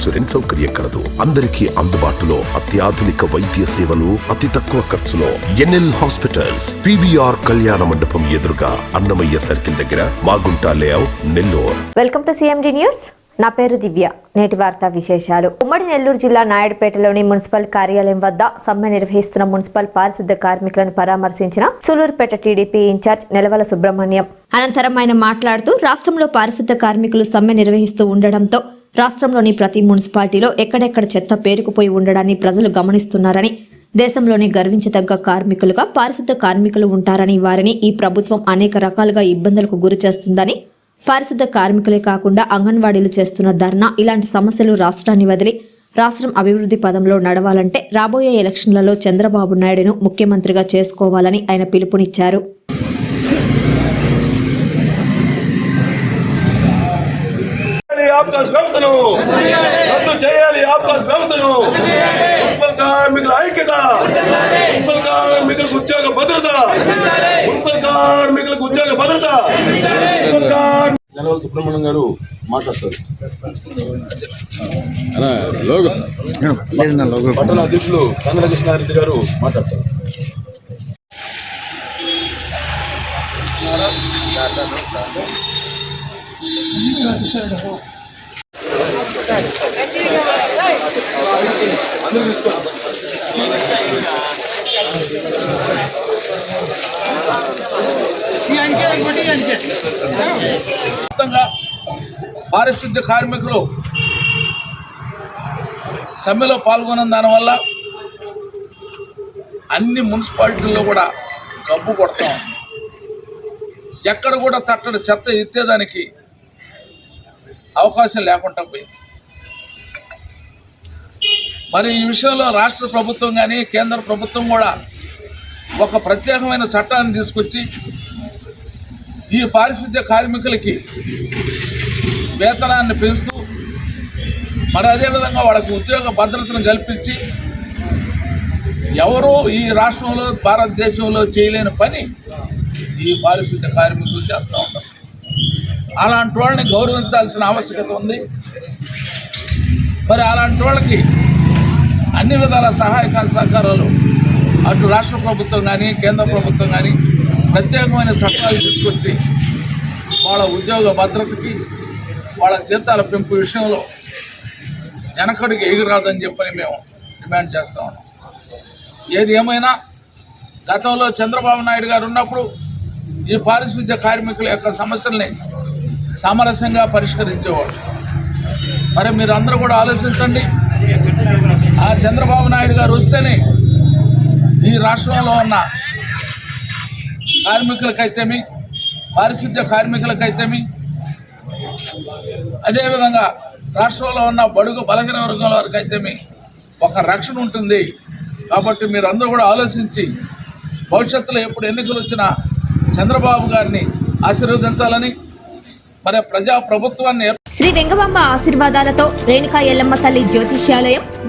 Insurance సౌకర్యం కలదు. అందరికీ అందుబాటులో అత్యాధునిక వైద్య సేవలు అతి తక్కువ ఖర్చులో. ఎన్ఎల్ హాస్పిటల్స్ పివిఆర్ కళ్యాణ మండపం ఎదురుగా అన్నమయ్య సర్కిల్ దగ్గర Magunta layout Nellore. Welcome to CMD news నా పేరు దివ్య. నేటి వార్తా విశేషాలు. ఉమ్మడి నెల్లూరు జిల్లా నాయుడుపేటలోని మున్సిపల్ కార్యాలయం వద్ద సమ్మె నిర్వహిస్తున్న మున్సిపల్ పారిశుద్ధ కార్మికులను పరామర్శించిన Sullurpeta TDP in charge Nelavala Subrahmanyam. అనంతరం ఆయన మాట్లాడుతూ రాష్ట్రంలో పారిశుద్ధ కార్మికులు సమ్మె నిర్వహిస్తూ ఉండడంతో రాష్ట్రంలోని ప్రతి మున్సిపాలిటీలో ఎక్కడెక్కడ చెత్త పేరుకుపోయి ఉండడాన్ని ప్రజలు గమనిస్తున్నారని దేశంలోని గర్వించదగ్గ కార్మికులుగా పారిశుద్ధ కార్మికులు ఉంటారని వారిని ఈ ప్రభుత్వం అనేక రకాలుగా ఇబ్బందులకు గురి చేస్తుందని పారిశుద్ధ కార్మికులే కాకుండా అంగన్వాడీలు చేస్తున్న ధర్నా ఇలాంటి సమస్యలు రాష్ట్రాన్ని వదిలి రాష్ట్రం అభివృద్ధి పదంలో నడవాలంటే రాబోయే ఎలక్షన్లలో చంద్రబాబు నాయుడును ముఖ్యమంత్రిగా చేసుకోవాలని ఆయన పిలుపునిచ్చారు. చేయాలి ఆప్కాస్ వ్యవస్థను. రద్దు చేయాలి ఆప్కాస్ వ్యవస్థను. మున్సిపల్ కార్మికుల ఐక్యత. మున్సిపల్ కార్మికులకు ఉద్యోగ భద్రత. మున్సిపల్ కార్మికులకు ఉద్యోగ భద్రత. మున్సిపల్ కార్మి- జనరల్ సుబ్రహ్మణ్యం గారు మాట్లాడతారు. పట్టణ అధ్యక్షులు గారు మాట్లాడతారు. అందరూ తీసుకోండి మొత్తంగా పారిశుద్ధ్య కార్మికులు సమ్మెలో పాల్గొన్న దానివల్ల అన్ని మున్సిపాలిటీల్లో కూడా గబ్బు కొడతాం ఎక్కడ కూడా తట్టడి చెత్త ఎత్తేదానికి అవకాశం లేకుండా పోయింది. మరి ఈ విషయంలో రాష్ట్ర ప్రభుత్వం కానీ కేంద్ర ప్రభుత్వం కూడా ఒక ప్రత్యేకమైన చట్టాన్ని తీసుకొచ్చి ఈ పారిశుద్ధ్య కార్మికులకి వేతనాన్ని పెంచుతూ మరి అదేవిధంగా వాళ్ళకి ఉద్యోగ భద్రతను కల్పించి ఎవరూ ఈ రాష్ట్రంలో భారతదేశంలో చేయలేని పని ఈ పారిశుద్ధ్య కార్మికులు చేస్తూ ఉంటారు అలాంటి వాళ్ళని గౌరవించాల్సిన ఆవశ్యకత ఉంది. మరి అలాంటి వాళ్ళకి అన్ని విధాల సహాయక సహకారాలు. అటు రాష్ట్ర ప్రభుత్వం కానీ కేంద్ర ప్రభుత్వం కానీ ప్రత్యేకమైన చట్టాలు తీసుకొచ్చి వాళ్ళ ఉద్యోగ భద్రతకి వాళ్ళ జీతాల పెంపు విషయంలో వెనకడికి ఎగిరాదని చెప్పని మేము డిమాండ్ చేస్తా ఉన్నాం. ఏది ఏమైనా గతంలో చంద్రబాబు నాయుడు గారు ఉన్నప్పుడు ఈ పారిశుద్ధ్య కార్మికుల యొక్క సమస్యల్ని సామరస్యంగా పరిష్కరించేవాడు మరి మీరు అందరూ కూడా ఆలోచించండి. చంద్రబాబు నాయుడు గారు వస్తేనే ఈ రాష్ట్రంలో ఉన్న కార్మికులకైతేమి పారిశుద్ధ్య కార్మికులకైతేమి అదేవిధంగా రాష్ట్రంలో ఉన్న బడుగు బలహీన వర్గం వారికైతేమి ఒక రక్షణ ఉంటుంది. కాబట్టి మీరు అందరూ కూడా ఆలోచించి భవిష్యత్తులో ఎప్పుడు ఎన్నికలు వచ్చినా చంద్రబాబు గారిని ఆశీర్వదించాలని మరి ప్రజా ప్రభుత్వాన్ని శ్రీ వెంగబాంబ ఆశీర్వాదాలతో రేణుకా ఎల్లమ్మ తల్లి జ్యోతిష్యాలయం